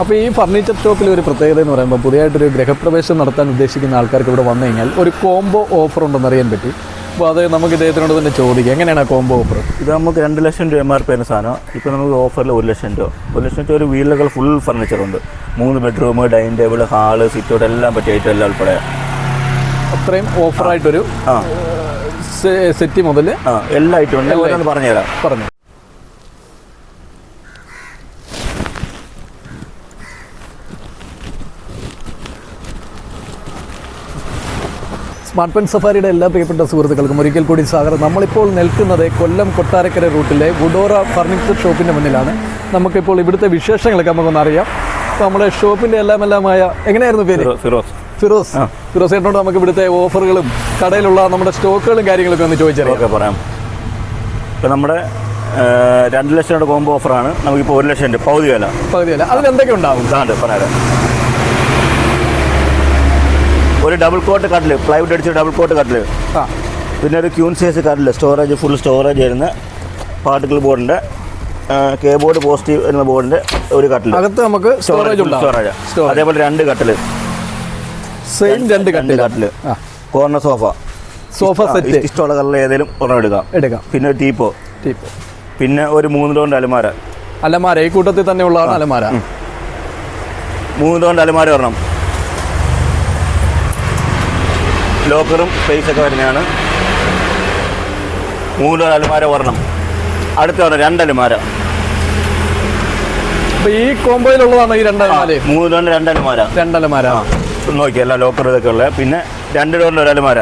അപ്പോൾ ഈ ഫർണിച്ചർ ഷോപ്പിൽ ഒരു പ്രത്യേകത എന്ന് പറയുമ്പോൾ പുതിയതായിട്ടൊരു ഗ്രഹപ്രവേശം നടത്താൻ ഉദ്ദേശിക്കുന്ന ആൾക്കാർക്ക് ഇവിടെ വന്നു കഴിഞ്ഞാൽ ഒരു കോംബോ ഓഫർ ഉണ്ടെന്ന് അറിയാൻ പറ്റി. അപ്പോൾ അത് നമുക്ക് ഇദ്ദേഹത്തിനോട് തന്നെ ചോദിക്കാം. എങ്ങനെയാണ് കോംബോ ഓഫർ ഇത് നമുക്ക് രണ്ട് ലക്ഷം രൂപ എം ആർ പി എന്ന സാധനം. ഇപ്പോൾ നമുക്ക് ഓഫറിൽ ഒരു ലക്ഷം രൂപ. ഒരു ലക്ഷം രൂപ ഒരു വീലുകൾ ഫുൾ ഫർണിച്ചർ ഉണ്ട്. മൂന്ന് bedroom dining table hall sitout എല്ലാം പറ്റിയ ഐറ്റം എല്ലാം ഉൾപ്പെടെ. അത്രയും ഓഫറായിട്ടൊരു ആ. സെറ്റ് മുതൽ ആ എല്ലാ ഐറ്റം ഉണ്ട്. പറഞ്ഞുതരാം. പറഞ്ഞു സ്മാർട്ട് പെൻ സഫാരിയുടെ എല്ലാ പ്രിയപ്പെട്ട സുഹൃത്തുക്കൾക്കും ഒരിക്കൽ കൂടി സ്വാഗതം. നമ്മളിപ്പോൾ നിൽക്കുന്നത് കൊല്ലം കൊട്ടാരക്കര റൂട്ടിലെ വുഡോറ ഫർണിച്ചർ ഷോപ്പിന്റെ മുന്നിലാണ്. നമുക്കിപ്പോൾ ഇവിടുത്തെ വിശേഷങ്ങളൊക്കെ നമുക്കൊന്ന് അറിയാം. അപ്പോൾ നമ്മുടെ ഷോപ്പിന്റെ എല്ലാം എല്ലാമായ എങ്ങനെയായിരുന്നു പേര്? ഫിറോസ്. ഫിറോസ്. ഫിറോസ് ചേട്ടനോട് നമുക്ക് ഇവിടുത്തെ ഓഫറുകളും കടയിലുള്ള നമ്മുടെ സ്റ്റോക്കുകളും കാര്യങ്ങളൊക്കെ ഒന്ന് ചോദിച്ചറിയാം. ഓക്കെ പറയാം. ഇപ്പം നമ്മുടെ രണ്ട് ലക്ഷം കോംബോ ഓഫറാണ്. നമുക്കിപ്പോൾ ഒരു ലക്ഷം രൂപ. പകുതി വില. അതിൽ എന്തൊക്കെ ഉണ്ടാവും? സാറിന്റെ പറയാം. ഒരു ഡബിൾ കോട്ട് കട്ടിൽ പ്ലൈവുഡ് അടിച്ച ഡബിൾ കോട്ട് കട്ടിൽ ആ. പിന്നെ ഒരു ക്യൂൻ സൈസ് കട്ടിൽ സ്റ്റോറേജ് ഫുൾ സ്റ്റോറേജ് വരുന്ന പാർട്ടിക്കിൾ ബോർഡിന്റെ കേബോർഡ് പോസിറ്റീവ് എന്ന ബോർഡിന്റെ ഒരു കട്ടിൽ അകത്ത് നമുക്ക് സ്റ്റോറേജ് ഉണ്ട് സ്റ്റോറേജ് അതേപോലെ രണ്ട് കട്ടിൽ സെയിം രണ്ട് കട്ടിൽ കട്ടിൽ കോർണർ സോഫ സോഫ സെറ്റ് ഇഷ്ടമുള്ള കളറിൽ ഏതെങ്കിലും ഒരെണ്ണം എടുക്കാം. എടുക്കാം. പിന്നെ ഒരു ടീപ്പോ ടീപ്പോ പിന്നെ ഒരു മൂന്ന് ഡോണ്ട് അലമാര. അലമാര. ഈ കൂട്ടത്തിൽ തന്നെ ഉള്ളതാണ് അലമാര. മൂന്ന് ഡോണ്ട് അലമാര ഒരെണ്ണം. ലോക്കറും സ്പേസ് ഒക്കെ വരുന്നതാണ്. മൂന്ന് അലമാര ഒരെണ്ണം. അടുത്ത വരണം രണ്ട് അലമാര. അപ്പൊ ഈ കോമ്പോയിലുള്ളതാണ് ഈ രണ്ടലമാര മൂന്ന് രണ്ടലമാര രണ്ട് അലമാര. രണ്ടലമാര നോക്കി എല്ലാ ലോക്കർ ഇതൊക്കെ ഉള്ളത്. പിന്നെ രണ്ട് ഡോറിന്റെ ഒരു അലമാര.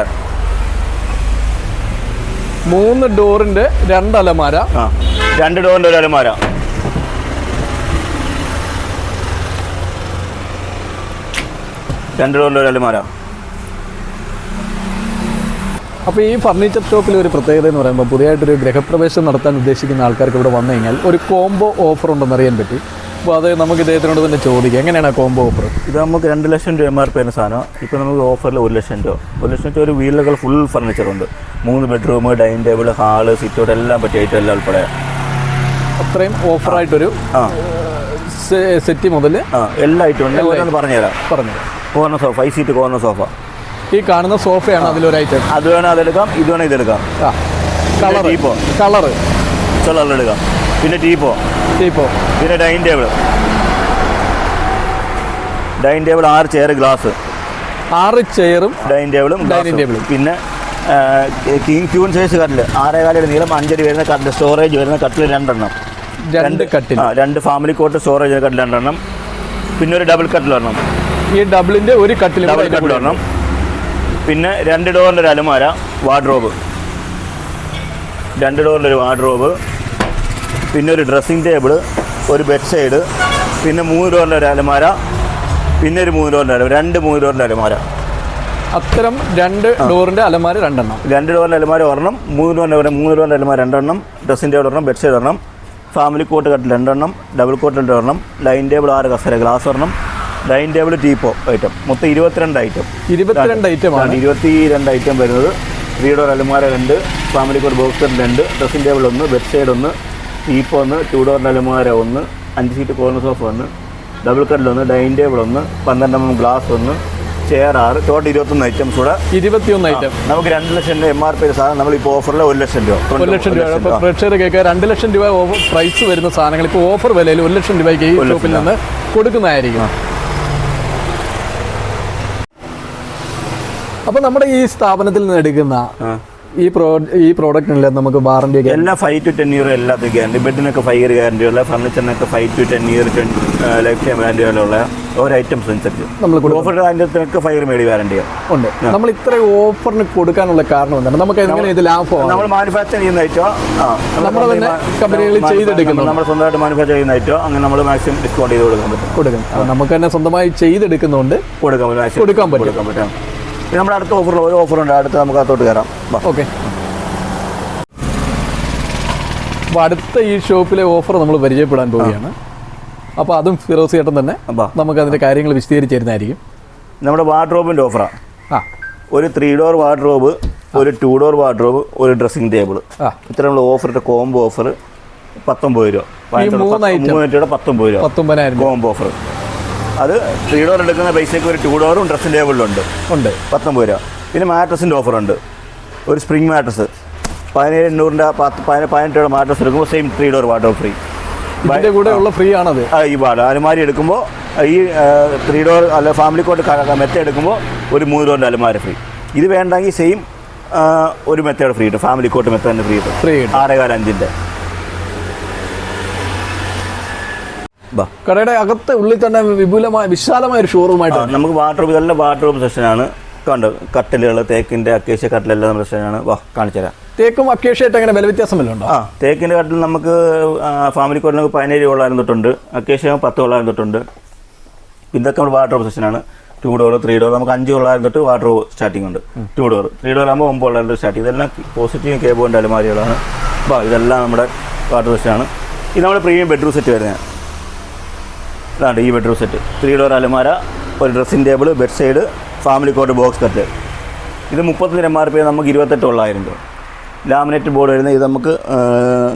മൂന്ന് ഡോറിന്റെ രണ്ടലമാര ആ രണ്ട് ഡോറിന്റെ ഒരു അലമാര. രണ്ട് ഡോറിന്റെ ഒരു അലമാര. അപ്പോൾ ഈ ഫർണിച്ചർ ഷോപ്പിൽ ഒരു പ്രത്യേകത എന്ന് പറയുമ്പോൾ പുതിയതായിട്ടൊരു ഗൃഹപ്രവേശം നടത്താൻ ഉദ്ദേശിക്കുന്ന ആൾക്കാർക്ക് ഇവിടെ വന്നു കഴിഞ്ഞാൽ ഒരു കോംബോ ഓഫർ ഉണ്ടെന്ന് അറിയാൻ പറ്റി. അപ്പോൾ അത് നമുക്ക് ഇദ്ദേഹത്തിനോട് തന്നെ ചോദിക്കാം. എങ്ങനെയാണ് ആ കോംബോ ഓഫർ ഇത് നമുക്ക് രണ്ട് ലക്ഷം രൂപ എം ആർ പി എന്ന സാധനം. ഇപ്പോൾ നമുക്ക് ഓഫറിൽ ഒരു ലക്ഷം രൂപ. ഒരു ലക്ഷം രൂപ ഒരു വീലുകൾ ഫുൾ ഫർണിച്ചർ ഉണ്ട്. മൂന്ന് bedroom dining table hall sitout എല്ലാം പറ്റിയ ഐറ്റം എല്ലാം ഉൾപ്പെടെ. അത്രയും ഓഫറായിട്ടൊരു ആ. സെറ്റ് മുതൽ ആ എല്ലാ ഐറ്റം ഉണ്ട്. പറഞ്ഞുതരാം. പറഞ്ഞുതരാം. പറഞ്ഞു corner sofa five seat corner sofa ഈ കാണുന്ന സോഫയാണ് അതിലൊരു ഐറ്റം അത് വേണം അതെടുക്കാം ഇത് വേണം ഇതെടുക്കാം. ആ കളർ ടീപ്പോ. കളറ് കളർ എടുക്കാം. പിന്നെ ടീപ്പോ. ടീപ്പോ. പിന്നെ ഡൈനിങ് ടേബിൾ ഡൈനിങ് ടേബിൾ ആറ് ചെയർ ഗ്ലാസ്. ആറ് ചെയറും ഡൈനിങ് ടേബിളും ഡൈനിങ് ടേബിളും. പിന്നെ കിങ് ക്യൂൺ സൈസ് കട്ടിൽ ആറേകാലയുടെ നീളം അഞ്ചടി വരുന്ന കട്ടിൽ സ്റ്റോറേജ് വരുന്ന കട്ടിൽ രണ്ടെണ്ണം. രണ്ട് കട്ടിൽ ആ രണ്ട് ഫാമിലി കോട്ട് സ്റ്റോറേജ് കട്ടിൽ രണ്ടെണ്ണം. പിന്നെ ഒരു ഡബിൾ കട്ടിൽ വരണം ഈ ഡബിളിന്റെ ഒരു കട്ടിൽ ഡബിൾ കട്ടിൽ വരണം പിന്നെ രണ്ട് ഡോറിന്റെ ഒരു അലമാര വാർഡ്രോബ്. രണ്ട് ഡോറിന്റെ ഒരു വാർഡ്രോബ് പിന്നെ ഒരു ഡ്രസ്സിംഗ് ടേബിൾ ഒരു ബെഡ് സൈഡ് പിന്നെ മൂന്ന് ഡോറിന്റെ ഒരു അലമാര പിന്നെ ഒരു മൂന്ന് ഡോറിന്റെ അലമാര രണ്ട് മൂന്ന് ഡോറിന്റെ അലമാര. അത്തരം രണ്ട് ഡോറിന്റെ അലമാര രണ്ടെണ്ണം. രണ്ട് ഡോറിന്റെ അലമാര ഒരെണ്ണം മൂന്ന് ഡോറിന്റെ മൂന്ന് ഡോറിന്റെ അലമാര രണ്ടെണ്ണം ഡ്രസ്സിംഗ് ടേബിൾ ഒരെണ്ണം ബെഡ് സൈഡ് ഒരെണ്ണം ഫാമിലി കോട്ട് കട്ടിൽ രണ്ടെണ്ണം ഡബിൾ കോട്ട് രണ്ട് ഒരെണ്ണം ലൈൻ ടേബിൾ ആറ് കസേര ഗ്ലാസ് ഒരെണ്ണം ഡൈനിങ് ടേബിൾ ടീപ്പോ ഐറ്റം. മൊത്തം ഇരുപത്തിരണ്ട് ഐറ്റം. ഇരുപത്തിരണ്ട് ഐറ്റമാണ് ഇരുപത്തി രണ്ട് ഐറ്റം വരുന്നത്. ത്രീ ഡോർ അലമാര രണ്ട് ഫാമിലി ഒരു ബോക്സർ രണ്ട് ഡ്രസ്സിംഗ് ടേബിൾ ഒന്ന് ബെഡ് സൈഡ് ഒന്ന് ടീപ്പോ ഒന്ന് ടു ഡോർ അലമാര ഒന്ന് അഞ്ച് സീറ്റ് കോർണർ സോഫ ഒന്ന് ഡബിൾ കട്ടിൽ ഒന്ന് ഡൈനിങ് ടേബിൾ ഒന്ന് പന്ത്രണ്ട് എം എം ഗ്ലാസ് ഒന്ന് ചെയർ ആറ് ടോട്ടൽ ഇരുപത്തൊന്ന് ഐറ്റംസ് കൂടെ. ഇരുപത്തിയൊന്ന് ഐറ്റം നമുക്ക് രണ്ട് ലക്ഷം രൂപ എം ആർ പി സാധനം നമ്മൾ ഇപ്പോൾ ഓഫറിൽ ഒരു ലക്ഷം രൂപ ഒരു ലക്ഷം രൂപ. അപ്പോൾ പ്രേക്ഷകർ കേൾക്കുക. രണ്ട് ലക്ഷം രൂപ പ്രൈസ് വരുന്ന സാധനങ്ങൾ. ഇപ്പോൾ ഓഫർ വിലയിൽ ഒരു ലക്ഷം രൂപയ്ക്ക് ഈ ഷോപ്പിൽ നിന്ന് കൊടുക്കുന്നതായിരിക്കും. അപ്പോൾ നമ്മുടെ ഈ സ്ഥാപനത്തിൽ നിന്ന് എടുക്കുന്ന ഈ പ്രോ ഈ പ്രോഡക്റ്റിനെല്ലാം നമുക്ക് വാറന്റി എല്ലാ ഫൈവ് ടു ടെൻ ഇയർ എല്ലാത്തും ഗ്യാരണ്ടി ബെഡിനൊക്കെ ഫൈവ് ഇയർ ഗ്യാരണ്ടി ഉള്ള ഫർണിച്ചറിനൊക്കെ five to ten year lifetime guarantee ഉള്ള ഓരോ ഐറ്റംസ് അനുസരിച്ച്. നമ്മൾ ഓഫർ അതിന്റെ ഫൈവ് ഇയർ മേടി ഗ്യാരണ്ടി ഉണ്ട്. നമ്മൾ ഇത്രയും ഓഫറിന് കൊടുക്കാനുള്ള കാരണം എന്താണ്? നമുക്ക് എങ്ങനെ ഇത് ലാഭം നമ്മൾ മാനുഫാക്ചർ ചെയ്യുന്ന ഐറ്റോ നമ്മൾ തന്നെ കമ്പനികളിൽ ചെയ്തെടുക്കുന്നു. നമ്മൾ സ്വന്തമായിട്ട് മാനുഫാക്ചർ ചെയ്യുന്ന ഐറ്റോ അങ്ങനെ നമ്മൾ മാക്സിമം ഡിസ്കൗണ്ട് ചെയ്ത് കൊടുക്കാൻ പറ്റും. കൊടുക്കും. നമുക്ക് തന്നെ സ്വന്തമായി ചെയ്തെടുക്കുന്നുണ്ട്. കൊടുക്കാൻ പറ്റും. കൊടുക്കാൻ പറ്റും. പിന്നെ നമ്മുടെ അടുത്ത ഓഫറിൽ ഒരു ഓഫറുണ്ട് അടുത്ത് നമുക്ക് അകത്തോട്ട് കയറാം. ഓക്കെ. അപ്പോൾ അടുത്ത ഈ ഷോപ്പിലെ ഓഫർ നമ്മൾ പരിചയപ്പെടാൻ പോവുകയാണ്. അപ്പോൾ അതും ഫിറോസ് ചേട്ടൻ തന്നെ. നമുക്ക് അതിന്റെ കാര്യങ്ങൾ വിശദീകരിച്ച് തരുന്നതായിരിക്കും നമ്മുടെ വാർഡ്രോബിന്റെ ഓഫറാണ് ആ. ഒരു ത്രീ ഡോർ വാർഡ്രോബ് ഒരു ടു ഡോർ വാർഡ്രോബ് ഒരു ഡ്രസ്സിംഗ് ടേബിൾ ആ. ഇത്ര നമ്മൾ ഓഫറിന്റെ കോംബോ ഓഫർ പത്തൊമ്പത് രൂപ. മൂന്ന് പത്തൊമ്പത് രൂപ. പത്തൊമ്പതിനായിരം രൂപ. കോംബോ ഓഫർ അത് ത്രീ ഡോർ എടുക്കുന്ന പൈസയ്ക്ക് ഒരു ടു ഡോറും ഡ്രസ്സിംഗ് ടേബിളും ഉണ്ട്. ഉണ്ട്. പത്തൊമ്പത് രൂപ. പിന്നെ മാട്രസിന്റെ ഓഫറുണ്ട് ഒരു സ്പ്രിംഗ് മാട്രസ് പതിനേഴ് എണ്ണൂറിന്റെ പത്ത് പതിനെ- പതിനെട്ട് രൂപ മാട്രസ് എടുക്കുമ്പോൾ same three door water free ഇതിന്റെ കൂടെ ഉള്ള ഫ്രീ ആണത്? ആ, ഈ പാട് അലമാരി എടുക്കുമ്പോൾ ഈ ത്രീ ഡോർ അല്ല ഫാമിലി കോട്ട് മെത്ത എടുക്കുമ്പോൾ ഒരു മൂന്ന് ഡോറിന്റെ അലമാരി ഫ്രീ ഇത് വേണ്ടെങ്കിൽ സെയിം ഒരു മെത്തേഡ് ഫ്രീ കിട്ടും. ഫാമിലി കോട്ട് മെത്ത തന്നെ ഫ്രീ കിട്ടും. ഫ്രീ കിട്ടും. ആറേകാൽ അഞ്ചിന്റെ കടയുടെ അകത്ത് ഉള്ളിൽ തന്നെ വിപുലമായ വിശാലമായ ഒരു ഷോറൂമായിട്ട് നമുക്ക് വാട്ടർ ഇതെല്ലാം വാട്ടർ സെക്ഷനാണ് കണ്ടത് കട്ടലുകൾ തേക്കിന്റെ അക്കേഷ്യ കട്ടലെല്ലാം നമ്മുടെ സെക്ഷനാണ് വാ കാണിച്ചു തരാം. തേക്കും അക്കേഷ്യായിട്ട് അങ്ങനെ വില വ്യത്യാസം വല്ലതും ഉണ്ടോ ആ തേക്കിന്റെ കട്ടിൽ നമുക്ക് ഫാമിലി കോട്ടിന് പതിനേഴ് കൊള്ളായിരം തൊട്ടുണ്ട് അക്കേഷ്യ പത്ത് കൊള്ളായിരം തൊട്ടുണ്ട് ഇതൊക്കെ നമ്മുടെ വാട്ടർ സെക്ഷനാണ് ടു ഡോർ ത്രീ ഡോർ നമുക്ക് അഞ്ച് കൊള്ളായിരം തൊട്ട് വാട്ടർ സ്റ്റാർട്ടിംഗ് ഉണ്ട്. ടു ഡോർ ത്രീ ഡോർ ആകുമ്പോൾ ഒമ്പത് കൊള്ളായിരം സ്റ്റാർട്ടിംഗ് സ്റ്റാർട്ട് ഇതെല്ലാം പോസിറ്റീവ് കേബോണ്ട് അലമാരികളാണ്. അപ്പോൾ ഇതെല്ലാം നമ്മുടെ വാട്ടർ സെക്ഷനാണ് ഇത് നമ്മുടെ പ്രീമിയം ബെഡ്റൂം സെറ്റ് വരുന്നത്. ഇതാണ്ട് ഈ ബെഡ്റൂം സെറ്റ് ത്രീ ഡോർ അലമാര ഒരു dressing table bed side family cot box cot ഇത് മുപ്പത്തഞ്ച് എം ആർ പി നമുക്ക് ഇരുപത്തെട്ട് തൊള്ളായിരം രൂപ ലാമിനേറ്റ് ബോർഡ് വരുന്നത് ഇത് നമുക്ക്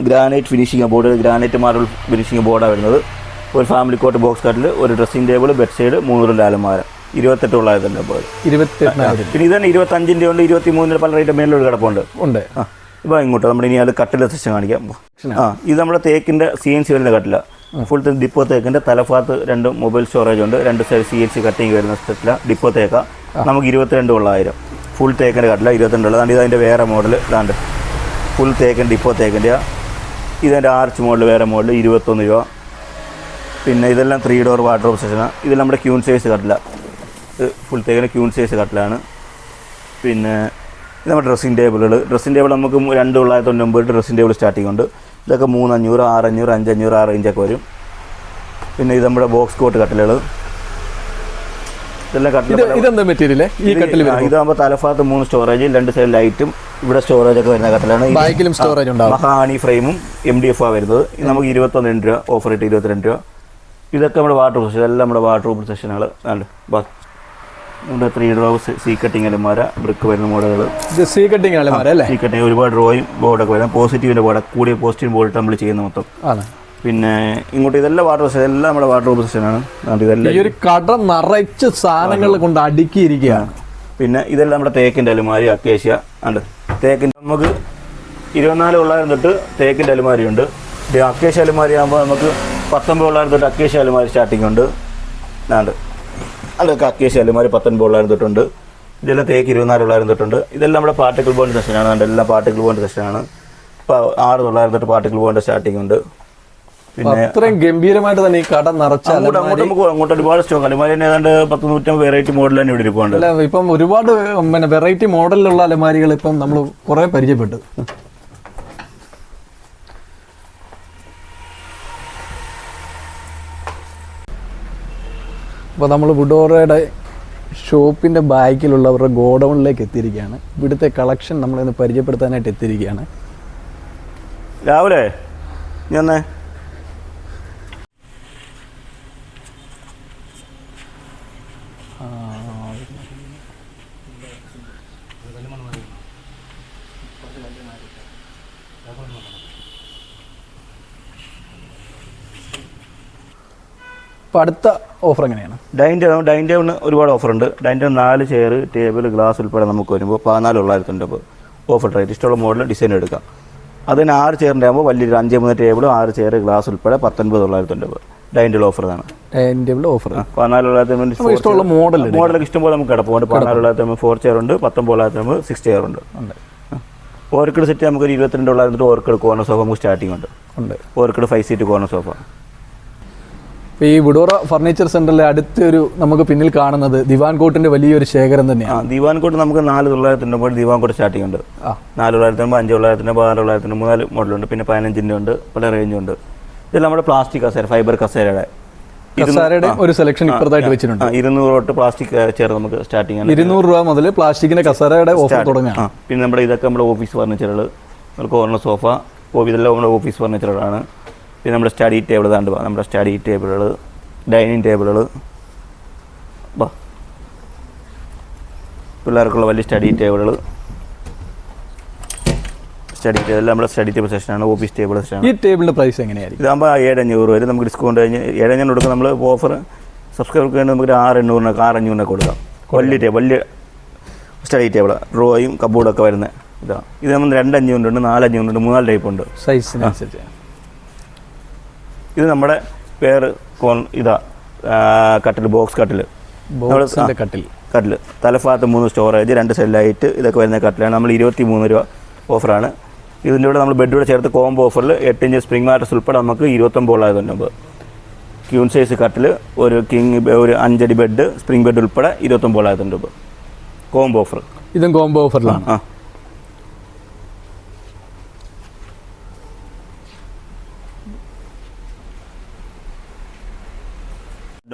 granite finishing board granite marble finishing ബോർഡാണ് വരുന്നത്. ഒരു ഫാമിലി കോട്ട് ബോക്സ് കട്ടിൽ ഒരു ഡ്രസ്സിംഗ് ടേബിൾ ബെഡ് സൈഡ് മൂന്നൂറ് അലമാര. ഇരുപത്തെട്ട് തൊള്ളായിരത്തിന്റെ അപ്പോൾ ഇരുപത്തെട്ട് പിന്നെ ഇത് തന്നെ ഇരുപത്തഞ്ചിന്റെ ഉണ്ട് ഇരുപത്തി മൂന്നിന്റെ പല റേറ്റ് മേലിലൊരു കിടപ്പുണ്ട്. ഉണ്ട്. ആ. ഇപ്പോൾ ഇങ്ങോട്ട് നമ്മൾ ഇനി അത് കട്ടിലെ സെക്ഷൻ കാണിക്കാം. ആ? ഇത് നമ്മുടെ തേക്കിന്റെ സി എൻ സി വരുന്ന കട്ടില. ഫുൾ ഡിപ്പോ തേക്കിന്റെ തലഭാഗത്ത് രണ്ട് മൊബൈൽ സ്റ്റോറേജ് ഉണ്ട്. രണ്ട് side C N C cutting വരുന്ന കട്ടില ഡിപ്പോ തേക്ക. നമുക്ക് ഇരുപത്തിരണ്ട് ഉള്ളായിരം ഫുൾ തേക്കിന്റെ കട്ടില ഇരുപത്തിരണ്ട് ഉള്ളത്. ഇത് അതിന്റെ വേറെ മോഡൽ ഇതാണ്ട്. ഫുൾ തേക്കൻ ഡിപ്പോ തേക്കിന്റെ ഇതിന്റെ ആർച്ച് മോഡൽ വേറെ മോഡൽ ഇരുപത്തൊന്ന് രൂപ. പിന്നെ ഇതെല്ലാം ത്രീ ഡോർ വാട്ടർ സെക്ഷനാണ് ഇത് നമ്മുടെ ക്യൂൺ സൈസ് കട്ടില. ഇത് ഫുൾ തേക്കിന്റെ ക്യൂൺ സൈസ് കട്ടിലാണ്. പിന്നെ നമ്മുടെ ഡ്രസ്സിംഗ് ടേബിളുകൾ ഡ്രസ്സിംഗ് ടേബിൾ നമുക്ക് രണ്ട് തൊള്ളായിരത്തി തൊണ്ണൂറ് ഡ്രസ്സിംഗ് ടേബിൾ സ്റ്റാർട്ടിംഗ് ഉണ്ട്. ഇതൊക്കെ മൂന്നഞ്ഞൂറ് ആറഞ്ഞൂറ് അഞ്ചഞ്ഞൂറ് ആ റേഞ്ചൊക്കെ വരും. പിന്നെ ഇത് നമ്മുടെ ബോക്സ് കോട്ട് കട്ടിലുകൾ ഇതെല്ലാം കട്ടിൽ ഇതെന്താ മെറ്റീരിയൽ ഈ കട്ടിൽ ഇതാകുമ്പോൾ തലഭാഗത്ത് മൂന്ന് സ്റ്റോറേജ് രണ്ട് സൈഡ് ലൈറ്റും ഇവിടെ സ്റ്റോറേജ് ഒക്കെ വരുന്ന കട്ടിലാണ്. ബാക്കിലും സ്റ്റോറേജ് ഉണ്ടാവും. മഹാണി ഫ്രെയിമും എം ഡി എഫ് ആ വരുന്നത്. നമുക്ക് ഇരുപത്തൊന്ന് രൂപ ഓഫർ ഇട്ട് ഇരുപത്തിരണ്ട് രൂപ. ഇതൊക്കെ നമ്മുടെ വാട്ടർ പ്രൂഫ് ഇതെല്ലാം നമ്മുടെ വാട്ടർ പ്രൂഫ് നമ്മുടെ ത്രീ ഡ്രോസ് സീ കട്ടിങ് അലമാര ബ്രിക്ക് വരുന്ന മോഡലുകൾ സീ കട്ടിങ് അലമാര അല്ലേ? സീ കട്ടിങ് ഒരുപാട് ഡ്രോയും ബോർഡൊക്കെ വരാം. പോസിറ്റീവിന്റെ ബോർഡ് കൂടിയ പോസിറ്റീവ് ബോർഡ് നമ്മൾ ചെയ്യുന്ന മൊത്തം. പിന്നെ ഇങ്ങോട്ട് ഇതെല്ലാം വാട്ടർ എല്ലാം നമ്മുടെ വാട്ടർ അതുകൊണ്ട് ഇതെല്ലാം ഈ ഒരു കട നിറച്ച് സാധനങ്ങൾ കൊണ്ട് അടുക്കിയിരിക്കുകയാണ്. പിന്നെ ഇതെല്ലാം നമ്മുടെ തേക്കിന്റെ അലമാരി അക്കേഷ്യ. ഉണ്ട് തേക്കിന്റെ നമുക്ക് ഇരുപത്തിനാല് തൊള്ളായിരം തൊട്ട് തേക്കിന്റെ അലുമാരി ഉണ്ട്. ഇത് അക്കേഷ്യ അലമാരി ആകുമ്പോൾ നമുക്ക് പത്തൊമ്പത് തൊള്ളായിരം തൊട്ട് അക്കേഷ്യ അലമാരി സ്റ്റാർട്ടിംഗ് ഉണ്ട്. ഉണ്ട് അതൊക്കെ അക്കേഷ്യ അലുമാരി പത്തൊൻപത് തൊള്ളായിരം തൊട്ടുണ്ട് ഇതെല്ലാം തേക്ക് ഇരുപത്തിനാല് തൊള്ളായിരം തൊട്ടുണ്ട് ഇതെല്ലാം നമ്മുടെ പാർട്ടിക്കിൾ ബോണ്ട് സെക്ഷനാണ് അതിന്റെ എല്ലാം പാർട്ടിക്കിൾ ബോണ്ട് സെക്ഷനാണ് ഇപ്പോൾ ആറ് തൊള്ളായിരം തൊട്ട് പാർട്ടിക്കിൾ ബോണ്ട് സ്റ്റാർട്ടിംഗ് ഉണ്ട്. പിന്നെ അത്രയും ഗംഭീരമായിട്ട് തന്നെ ഈ കട നിറച്ച അങ്ങോട്ട് അങ്ങോട്ട് നമുക്ക് അങ്ങോട്ട് ഒരുപാട് സ്റ്റോക്ക് അലമാരി തന്നെ ഏതാണ്ട് പത്ത് നൂറ്റമ്പത് വെറൈറ്റി മോഡൽ തന്നെ ഇവിടെ ഇരിപ്പുണ്ട്. ഇപ്പം ഒരുപാട് പിന്നെ വെറൈറ്റി മോഡലിലുള്ള അലമാരികൾ ഇപ്പം നമ്മൾ കുറെ പരിചയപ്പെട്ടു. അപ്പോൾ നമ്മൾ വുഡോറയുടെ ഷോപ്പിന്റെ ബാക്കിലുള്ളവരുടെ ഗോഡൗണിലേക്ക് എത്തിയിരിക്കുകയാണ്. ഇവിടുത്തെ കളക്ഷൻ നമ്മളിന്ന് പരിചയപ്പെടുത്താനായിട്ട് എത്തിയിരിക്കുകയാണ്. രാവിലെ ഞാൻ അപ്പോൾ അടുത്ത ഓഫർ എങ്ങനെയാണ്? ഡൈനിങ് ടേബിൾ ഡൈനിങ് ടേബിളിന് ഒരുപാട് ഓഫർ ഉണ്ട് ഡൈനിങ് ടേബിൾ നാല് ചെയർ ടേബിൾ ഗ്ലാസ് ഉൾപ്പെടെ നമുക്ക് വരുമ്പോൾ പതിനാല് തൊള്ളായിരത്തിന്റെ ഓഫർ റേറ്റ് ഇഷ്ടമുള്ള മോഡൽ ഡിസൈൻ എടുക്കാം. അതിന് ആറ് ചെയറിന്റെ ആകുമ്പോൾ വലിയൊരു അഞ്ച് മൂന്ന് ടേബിളും ആറ് ചെയർ ഗ്ലാസ് ഉൾപ്പെടെ പത്തൊൻപത് തൊള്ളായിരത്തിന്റെ ഡൈനിങ് ടേബിൾ ഓഫർ ആണ് ഡൈനിങ് ടേബിൾ ഓഫർ പതിനാല് തൊള്ളായിരത്തി ഇഷ്ടമുള്ള മോഡൽ മോഡലൊക്കെ ഇഷ്ടംപോലെ നമുക്ക് കിടപ്പുണ്ട് പതിനാല് തൊള്ളായിരത്തി ഫോർ ചെയർ ഉണ്ട് പത്തൊമ്പത് തൊള്ളായിരത്തി സിക്സ് ചെയർ ഉണ്ട്. ഉണ്ട്. ഓർക്കിഡ് സെറ്റ് നമുക്ക് ഒരു ഇരുപത്തിരണ്ട് തൊള്ളായിരത്തി ഓർക്കിഡ് കോർണർ സോഫ നമുക്ക് സ്റ്റാർട്ടിംഗ് ഉണ്ട്. ഉണ്ട്. Orchid five seat corner sofa ഇപ്പോൾ ഈ വിഡോറ ഫർണിച്ചർ സെന്ററിലെ അടുത്തൊരു നമുക്ക് പിന്നിൽ കാണുന്നത് ദിവാൻ കോട്ടിന്റെ വലിയൊരു ശേഖരം തന്നെയാണ്. ദിവാൻ കോട്ട് നമുക്ക് നാല് തൊള്ളായിരത്തിന്റെ മുകളിൽ ദിവാൻ കോട്ട് സ്റ്റാർട്ടിംഗ് ഉണ്ട്. നാല് തൊള്ളായിരത്തിനുമ്പോൾ അഞ്ച് തൊള്ളായിരത്തിന്റെ ആറ് തൊള്ളായിരത്തിന്റെ മൂന്നാൽ മോഡലുണ്ട്. പിന്നെ പതിനഞ്ചിന്റെ ഉണ്ട് പല റേഞ്ചും ഉണ്ട്. ഇത് നമ്മുടെ പ്ലാസ്റ്റിക് കസേര ഫൈബർ കസേരയുടെ. ഒരു സെലക്ഷൻ ഇപ്പുറത്തായിട്ട് വെച്ചിട്ടുണ്ട്. ഇരുന്നൂറ് തൊട്ട് പ്ലാസ്റ്റിക് ചെയർ നമുക്ക് സ്റ്റാർട്ടിംഗ് ആണ്. ഇരുന്നൂറ് രൂപ മുതൽ പ്ലാസ്റ്റിക്കിന്റെ കസേരയുടെ ഓഫർ തുടങ്ങാം പിന്നെ നമ്മുടെ ഇതൊക്കെ നമ്മുടെ ഓഫീസ് ഫർണിച്ചറുകൾ കോർണർ സോഫ ഇതെല്ലാം നമ്മുടെ ഓഫീസ് ഫർണിച്ചറുകളാണ് പിന്നെ നമ്മുടെ സ്റ്റഡി ടേബിൾ താണ്ട് പോകാം നമ്മുടെ സ്റ്റഡി ടേബിളുകൾ ഡൈനിങ് ടേബിളുകൾ വാ. പിള്ളേർക്കുള്ള വലിയ സ്റ്റഡി ടേബിളുകൾ സ്റ്റഡി ടേബിൾ നമ്മുടെ സ്റ്റഡി ടേബിൾ സെക്ഷനാണ് ഓഫീസ് ടേബിൾ സെഷനാണ് ഈ ടേബിളിന്റെ പ്രൈസ് എങ്ങനെയായിരിക്കും? ഇതാകുമ്പോൾ ഏഴഞ്ഞൂറ് വരും. നമുക്ക് ഡിസ്കൗണ്ട് കഴിഞ്ഞ് ഏഴഞ്ഞൂറ് കൊടുക്കും നമ്മൾ ഓഫർ സബ്സ്ക്രൈബർക്ക് വേണ്ടി നമുക്ക് ഒരു ആറ് എണ്ണൂറിനൊക്കെ ആറ് അഞ്ഞൂറിനൊക്കെ കൊടുക്കാം വലിയ ടേബിൾ വലിയ സ്റ്റഡി ടേബിൾ ഡ്രോയും കബോർഡൊക്കെ വരുന്നത് ഇതാണ് ഇത്. നമ്മൾ രണ്ട് അഞ്ഞൂറുണ്ട് നാല് അഞ്ഞൂറുണ്ട് മൂന്നാൽ ടൈപ്പ് ഉണ്ട്. സൈസിനനുസരിച്ച് ഇത് നമ്മുടെ വേറെ കോൺ ഇതാ കട്ടിൽ ബോക്സ് കട്ടിൽ കട്ടിൽ കട്ടിൽ തലഭാഗത്ത് മൂന്ന് സ്റ്റോറേജ് രണ്ട് സെല്ലായിട്ട് ഇതൊക്കെ വരുന്ന കട്ടിലാണ്. നമ്മൾ ഇരുപത്തി മൂന്ന് രൂപ ഓഫറാണ്. ഇതിന്റെ കൂടെ നമ്മൾ ബെഡ് കൂടെ ചേർത്ത് കോംബോ ഓഫറിൽ എട്ട് ഇഞ്ച് സ്പ്രിംഗ് മാറ്റസ് ഉൾപ്പെടെ നമുക്ക് ഇരുപത്തൊമ്പതായതുണ്ട് ക്യൂൺ സൈസ് കട്ടിൽ ഒരു കിങ് ഒരു അഞ്ചടി ബെഡ് സ്പ്രിംഗ് ബെഡ് ഉൾപ്പെടെ ഇരുപത്തൊമ്പതായതുണ്ട് ഇപ്പോൾ കോംബോ ഓഫർ. ഇതും കോംബോ ഓഫറിലാണ്. ആ.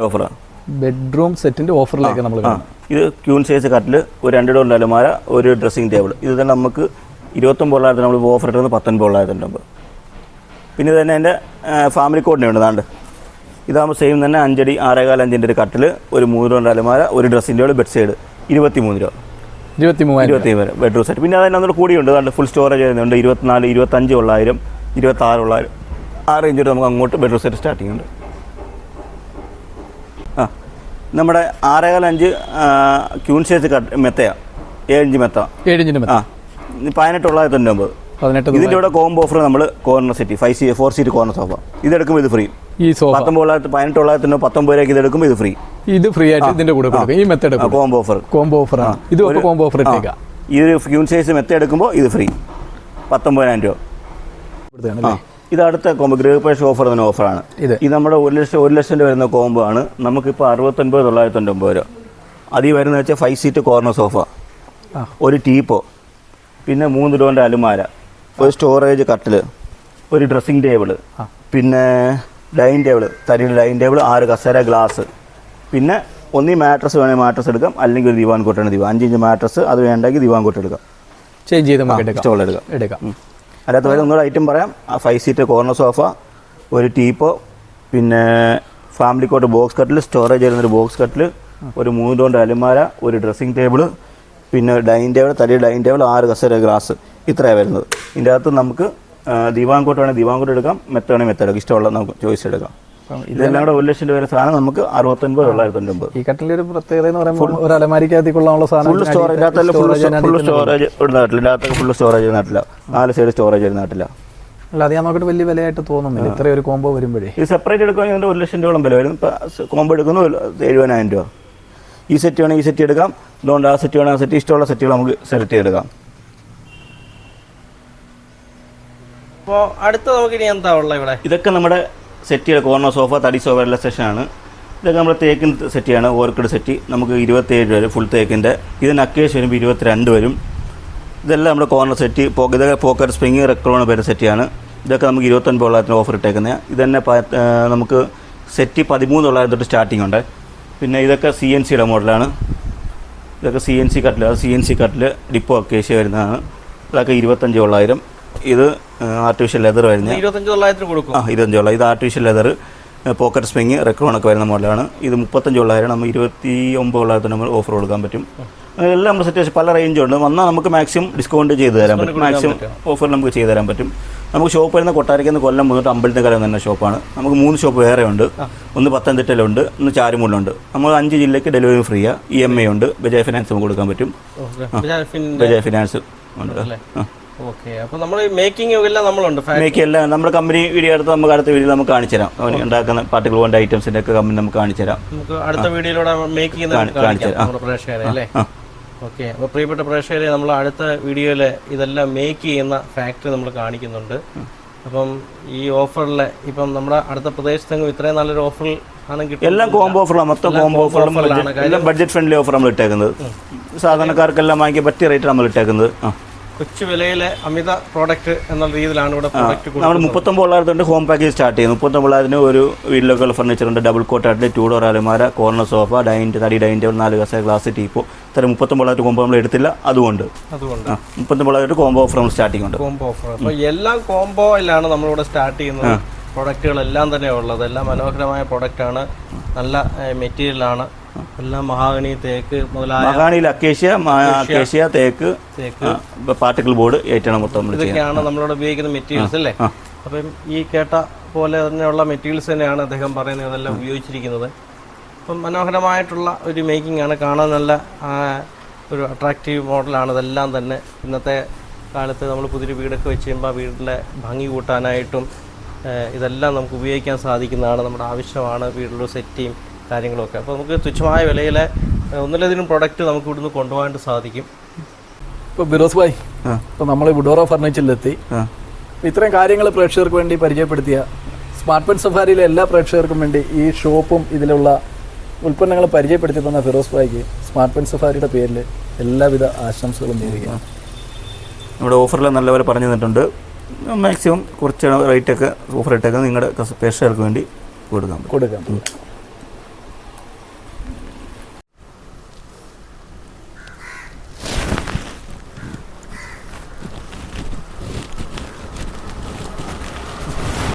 ഓഫറാണ് ബെഡ്റൂം സെറ്റിന്റെ ഓഫറിലേക്ക് നമ്മൾ ഇത് ക്യൂൺ സൈസ് കട്ടിൽ ഒരു രണ്ട് ഡോറിന്റെ അലമാര ഒരു ഡ്രസ്സിംഗ് ടേബിൾ ഇത് തന്നെ നമുക്ക് ഇരുപത്തൊമ്പതിനായിരത്തി നമ്മൾ ഓഫർ ഇട്ടിരുന്നത് പത്തൊൻപതിനായിരത്തിന്റെ മുമ്പ്. പിന്നെ തന്നെ എന്റെ ഫാമിലി കോഡിനെ ഉണ്ട്. നാണ്ട് ഇതാകുമ്പോൾ സെയിം തന്നെ അഞ്ചടി ആറേകാൽ അഞ്ചിന്റെ ഒരു കട്ടിൽ ഒരു മൂന്ന് ഡോറിന്റെ അലമാര ഒരു ഡ്രസ്സിന്റെ ടേബിൾ ബെഡ് സൈഡ് ഇരുപത്തി മൂന്ന് രൂപ. ഇരുപത്തി മൂവായിരം ഇരുപത്തി വരെ ബെഡ്റൂം സെറ്റ് പിന്നെ അതിന് ഒന്നുകൂടെ കൂടിയുണ്ട്. അതുകൊണ്ട് ഫുൾ സ്റ്റോറേജ് വരുന്നുണ്ട്. ഇരുപത്തിനാല് ഇരുപത്തഞ്ച് ഉള്ളായിരം ഇരുപത്താറ് ഉള്ളായിരം ആ റേഞ്ച് നമുക്ക് അങ്ങോട്ട് ബെഡ്റൂം സെറ്റ് സ്റ്റാർട്ടിംഗ് ഉണ്ട്. നമ്മുടെ ആറേകാൽ അഞ്ച് ക്യൂൺ സൈസ് ഏഴഞ്ച് മെത്ത. ഏഴിഞ്ചിന് ആ പതിനെട്ട് തൊള്ളായിരത്തി തൊണ്ണൂറ്റൊമ്പത് പതിനെട്ട് ഇതിന്റെ കൂടെ കോംബോ ഓഫർ നമ്മൾ corner set five seat four seat corner sofa ഇത് ഇതെടുക്കുമ്പോൾ ഇത് ഫ്രീ ഈ സോഫ പത്തൊമ്പത് തൊള്ളായിരത്തി പതിനെട്ട് തൊള്ളായിരത്തി തൊണ്ണൂറ് പത്തൊമ്പത് രൂപയ്ക്ക് ഇതെടുക്കുമ്പോൾ ഇത് ഫ്രീ ഇത് ഫ്രീ ആയിട്ട് ഇതിന്റെ കൂടെ കൊടുക്കും. ഈ മെത്തേഡ് കോംബോ ഓഫർ കോംബോ ആണ്. ഇത് ഒരു കോംബോ ഓഫർ ഇട്ടേക്കാം. ഒരു ക്യൂൺ സൈസ് മെത്ത എടുക്കുമ്പോൾ ഇത് ഫ്രീ പത്തൊമ്പതിനായിരം രൂപ. ഇത് അടുത്ത കോംബോ ഗൃഹപ്രവേശ ഓഫർ തന്നെ ഓഫറാണ് ഇത്. ഇത് നമ്മുടെ ഒരു ലക്ഷം ഒരു ലക്ഷം രൂപ വരുന്ന കോംബോ ആണ്. നമുക്കിപ്പോൾ അറുപത്തൊൻപത് തൊള്ളായിരത്തി രൂപ. അതിൽ വരുന്ന വെച്ചാൽ ഫൈവ് സീറ്റ് കോർണർ സോഫ ഒരു ടീപ്പോ. പിന്നെ മൂന്ന് രൂപന്റെ അലുമാര. ഒരു സ്റ്റോറേജ് കട്ടിൽ ഒരു ഡ്രസ്സിംഗ് ടേബിൾ പിന്നെ ഡൈനിങ് ടേബിൾ തരിയുടെ ഡൈനിങ് ടേബിൾ ആറ് കസേര ഗ്ലാസ് പിന്നെ ഒന്നീ മാട്രസ് വേണമെങ്കിൽ മാട്രസ് എടുക്കാം. അല്ലെങ്കിൽ ഒരു ദിവാൻ കൊട്ടാണ് ദിവാൻ. അഞ്ചിഞ്ച് മാട്രസ് അത് വേണ്ടെങ്കിൽ ദിവാൻ കൊട്ടെടുക്കാം എടുക്കാം. ചേഞ്ച് ചെയ്ത് എടുക്കാം. എടുക്കാം. ഉം. വരെ ഒന്നുകൂടെ ഐറ്റം പറയാം. ഫൈവ് സീറ്റ് കോർണർ സോഫ ഒരു ടീപ്പോ പിന്നെ ഫാമിലി കോട്ട് ബോക്സ് കട്ടിൽ സ്റ്റോറേജ് വരുന്നൊരു ബോക്സ് കട്ടിൽ ഒരു മൂന്ന് ഡോണ്ട് അലുമാര ഒരു ഡ്രസ്സിംഗ് ടേബിൾ പിന്നെ ഡൈനിങ് ടേബിൾ തടി ഡൈനിങ് ടേബിൾ ആറ് കസേര ഗ്ലാസ്. ഇത്രയാണ് വരുന്നത്. ഇതിന്റെ അകത്ത് നമുക്ക് ദിവാൻ കോട്ട് വേണമെങ്കിൽ ദിവാൻ കോട്ട് എടുക്കാം. മെത്ത വേണമെങ്കിൽ മെത്ത എടുക്കാം. ഇഷ്ടമുള്ള നമുക്ക് ചോയ്സ് എടുക്കാം. ഇതെല്ലാം കൂടെ ഒരു ലക്ഷം രൂപ സാധനം നമുക്ക് അറുപത്തൊൻപത് തൊള്ളായിരത്തി തൊണ്ണൂറ്റൊമ്പത് ഈ കട്ടിലെ ഒരു പ്രത്യേകത എന്ന് പറയുമ്പോൾ ഒരു അലമാരിക്കകത്ത് കൊള്ളാനുള്ള സാധനം ഫുൾ സ്റ്റോറേജ് ഫുൾ സ്റ്റോറേജ് ഒരു നാട്ടില്ല ഇതിനകത്ത് ഫുൾ സ്റ്റോറേജ് നാട്ടില്ല നാല് സൈഡ് സ്റ്റോറേജ് ഒരു നാട്ടില്ല അല്ല അത് ഞാൻ നോക്കിയിട്ട് വലിയ വിലയായിട്ട് തോന്നുന്നില്ല. ഇത്രയും ഒരു കോംബോ വരുമ്പോഴേ. ഇത് സെപ്പറേറ്റ് എടുക്കുകയാണെങ്കിൽ ഇതിന്റെ ഒരു ലക്ഷം രൂപയോളം വില വരും. കോമ്പോ എടുക്കുന്നു എഴുപതിനായിരം രൂപ. ഈ സെറ്റ് വേണമെങ്കിൽ ഈ സെറ്റ് എടുക്കാം. അതുകൊണ്ട് ആ സെറ്റ് വേണമെങ്കിൽ ആ സെറ്റ് ഇഷ്ടമുള്ള സെറ്റുകൾ നമുക്ക് സെലക്ട് ചെയ്തെടുക്കാം. അപ്പോൾ അടുത്ത നമുക്ക് ഇനി എന്താ ഉള്ളത് ഇവിടെ? ഇതൊക്കെ നമ്മുടെ സെറ്റ് കോർണർ സോഫ തടി സോഫ എല്ലാ സെഷനാണ് ഇതൊക്കെ നമ്മൾ തേക്കിൻ സെറ്റിയാണ് ഓർക്കിഡ് സെറ്റ്. നമുക്ക് ഇരുപത്തേഴ് വരും ഫുൾ തേക്കിന്റെ. ഇതിന് അക്കേഷ് വരുമ്പോൾ ഇരുപത്തിരണ്ട് വരും. ഇതെല്ലാം നമ്മുടെ കോർണർ സെറ്റ്. ഇതൊക്കെ പോക്കറ്റ് സ്പ്രിങ് റെക്രോൺ പേര് സെറ്റിയാണ്. ഇതൊക്കെ നമുക്ക് ഇരുപത്തൊൻപത് തൊള്ളായിരത്തിന് ഓഫർ ഇട്ടേക്കുന്നത് ഇത് തന്നെ നമുക്ക് സെറ്റ് പതിമൂന്ന് തൊള്ളായിരം തൊട്ട് സ്റ്റാർട്ടിംഗ് ഉണ്ട്. പിന്നെ ഇതൊക്കെ സി എൻ സിയുടെ മോഡലാണ് ഇതൊക്കെ സി എൻ സി കട്ടിൽ സി എൻ സി കട്ടിൽ ഡിപ്പോ അക്കേഷ്യ വരുന്നതാണ്. ഇതൊക്കെ ഇരുപത്തഞ്ച് തൊള്ളായിരം. ഇത് ആർട്ടിഫിഷ്യൽ ലെതർ വരുന്ന ഇരുപത്തഞ്ച് തൊള്ളായിരത്തിന് കൊടുക്കും. ആ ഇരുപത്തഞ്ച് തൊള്ളായിരം. ഇത് ആർട്ടിഫിഷ്യൽ ലെതർ പോക്കറ്റ് സ്പ്രിങ് റെക്കോണൊക്കെ വരുന്ന മോഡലാണ്. ഇത് മുപ്പത്തഞ്ച് തൊള്ളായിരം നമ്മൾ ഇരുപത്തി ഒമ്പത് തൊള്ളായിരത്തിന് നമ്മൾ ഓഫർ കൊടുക്കാൻ പറ്റും. എല്ലാം നമ്മൾ സെറ്റ് പല റേഞ്ചുണ്ട് വന്നാൽ നമുക്ക് മാക്സിമം ഡിസ്കൗണ്ട് ചെയ്ത് തരാൻ പറ്റും. മാക്സിമം ഓഫർ നമുക്ക് ചെയ്ത് തരാൻ പറ്റും. നമുക്ക് ഷോപ്പ് വരുന്ന കൊട്ടാരിക്കുന്ന കൊല്ലം മുതൽ കലം തന്നെ ഷോപ്പാണ് നമുക്ക് മൂന്ന് ഷോപ്പ് വേറെ ഉണ്ട്. ഒന്ന് പത്തനംതിട്ടയിലുണ്ട് ഒന്ന് ചാരുമൂലുണ്ട് നമ്മൾ അഞ്ച് ജില്ലയ്ക്ക് ഡെലിവറി ഫ്രീയാണ് ഇ എം ഐ ഉണ്ട്. ബജാജ് ഫിനാൻസ് നമുക്ക് കൊടുക്കാൻ പറ്റും. ബജാജ് ഫിനാൻസ് ഉണ്ട്. ആ. ഓക്കെ അപ്പോൾ നമ്മൾ മേക്കിംഗ് എല്ലാം നമ്മളുണ്ട്. മേക്കിംഗ് എല്ലാം നമ്മുടെ കമ്പനി വീഡിയോ അടുത്ത് നമുക്ക് അടുത്ത വീഡിയോ നമുക്ക് കാണിച്ചു തരാം. ഉണ്ടാക്കുന്ന പാർട്ടികൾ കൊണ്ട് ഐറ്റംസിന്റെ ഒക്കെ കമ്പനി നമുക്ക് കാണിച്ചു തരാം. നമുക്ക് അടുത്ത വീഡിയോയിലൂടെ മേക്കിംഗ് കാണിച്ചു തരാം. പ്രേക്ഷകരെ അല്ലേ. ഓക്കെ അപ്പോൾ പ്രിയപ്പെട്ട പ്രേക്ഷകരെ നമ്മൾ അടുത്ത വീഡിയോയിൽ ഇതെല്ലാം മേക്ക് ചെയ്യുന്ന ഫാക്ടറി നമ്മൾ കാണിക്കുന്നുണ്ട്. അപ്പം ഈ ഓഫറിൽ ഇപ്പം നമ്മുടെ അടുത്ത പ്രദേശത്തെങ്കിലും ഇത്രയും നല്ലൊരു ഓഫറിൽ ആണ് കിട്ടുന്നത് എല്ലാം കോംബോ ഓഫറാണ് മൊത്തം കോംബോ ഓഫറും എല്ലാം ബഡ്ജറ്റ് ഫ്രണ്ട്ലി ഓഫർ നമ്മൾ ഇട്ടേക്കുന്നത്. സാധാരണക്കാർക്കെല്ലാം വാങ്ങിക്കാൻ പറ്റിയ റേറ്റ് നമ്മൾ ഇട്ടേക്കുന്നത്. ആ. കൊച്ചു വിലയിലെ അമിത പ്രോഡക്റ്റ് എന്ന രീതിയിലാണ് ഇവിടെ പ്രോഡക്റ്റ് നമ്മൾ മുപ്പത്തൊമ്പത് തൊള്ളായിരത്തി ഹോം പാക്കേജ് സ്റ്റാർട്ട് ചെയ്യുന്നു മുപ്പത്തൊമ്പത് തൊള്ളായിരത്തിന് ഒരു വീട്ടിലൊക്കെ ഫർണിച്ചർ ഉണ്ട്. ഡബിൾ കോട്ടായിട്ട് ടൂ ഡോർ അലമാര കോർണർ സോഫ ഡൈനിങ് തടി ഡൈനിങ് ടേബിൾ നാല് കസ ഗ്ലാസ് ടീപ്പോ. ഇത്ര മുപ്പത്തൊമ്പത് തൊള്ളായിരത്തി കോംബോ നമ്മൾ എടുത്തില്ല. അതുകൊണ്ട്. അതുകൊണ്ട്. ആ മുപ്പത്തൊമ്പത് തൊള്ളായിരത്തി കോംബോ ഓഫർ നമ്മൾ സ്റ്റാർട്ടിംഗ് ഉണ്ട് കോംബോ ഓഫർ അപ്പോൾ എല്ലാം കോംബോയിലാണ് നമ്മളിവിടെ സ്റ്റാർട്ട് ചെയ്യുന്നത്. പ്രൊഡക്റ്റുകളെല്ലാം തന്നെ ഉള്ളത്. എല്ലാം മനോഹരമായ പ്രൊഡക്റ്റാണ് നല്ല മെറ്റീരിയലാണ് എല്ലാം മഹാഗണി തേക്ക് മുതലായ മഹാണിയിൽ അക്കേഷ്യ അക്കേഷ്യ തേക്ക് തേക്ക്. പാർട്ടിക്കിൾ ബോർഡ് ഏറ്റവും മൊത്തം ഇതൊക്കെയാണ് നമ്മളിവിടെ ഉപയോഗിക്കുന്ന മെറ്റീരിയൽസ് അല്ലേ? അപ്പം ഈ കേട്ട പോലെ തന്നെയുള്ള മെറ്റീരിയൽസ് തന്നെയാണ് അദ്ദേഹം പറയുന്നത് ഇതെല്ലാം ഉപയോഗിച്ചിരിക്കുന്നത്. അപ്പം മനോഹരമായിട്ടുള്ള ഒരു മേക്കിംഗ് ആണ്. കാണാൻ നല്ല ഒരു അട്രാക്റ്റീവ് മോഡലാണ് ഇതെല്ലാം തന്നെ ഇന്നത്തെ കാലത്ത് നമ്മൾ പുതിയൊരു വീടൊക്കെ വെച്ച് കഴിയുമ്പോൾ വീടിന്റെ ഭംഗി കൂട്ടാനായിട്ടും ഇതെല്ലാം നമുക്ക് ഉപയോഗിക്കാൻ സാധിക്കുന്നതാണ്. നമ്മുടെ ആവശ്യമാണ് വീട്ടിലുള്ള സെറ്റിയും കാര്യങ്ങളൊക്കെ. അപ്പോൾ നമുക്ക് തുച്ഛമായ വിലയിൽ ഒന്നിലധികം പ്രൊഡക്റ്റ് നമുക്ക് ഇവിടുന്ന് കൊണ്ടുപോകാൻ സാധിക്കും. ഇപ്പോൾ ബിറോസ് ഭായ് ഇപ്പോൾ നമ്മൾ വുഡോറ ഫർണിച്ചറിലെത്തി ഇത്രയും കാര്യങ്ങൾ പ്രേക്ഷകർക്ക് വേണ്ടി പരിചയപ്പെടുത്തിയ സ്മാർട്ട് പെൻ സഫാരിയിലെ എല്ലാ പ്രേക്ഷകർക്കും വേണ്ടി ഈ ഷോപ്പും ഇതിലുള്ള ഉൽപ്പന്നങ്ങൾ പരിചയപ്പെടുത്തി തന്ന ഫിറോസ് ഭായിക്ക് സ്മാർട്ട് പെൻ സഫാരിയുടെ പേരിൽ എല്ലാവിധ ആശംസകളും നേരുകയാണ്. നമ്മുടെ ഓഫറിൽ നല്ലപോലെ പറഞ്ഞു തന്നിട്ടുണ്ട്. മാക്സിമം കുറച്ച് റേറ്റൊക്കെ ഓഫർ ഇട്ടൊക്കെ നിങ്ങളുടെ പ്രേക്ഷകർക്ക് വേണ്ടി കൊടുക്കാം. കൊടുക്കാം.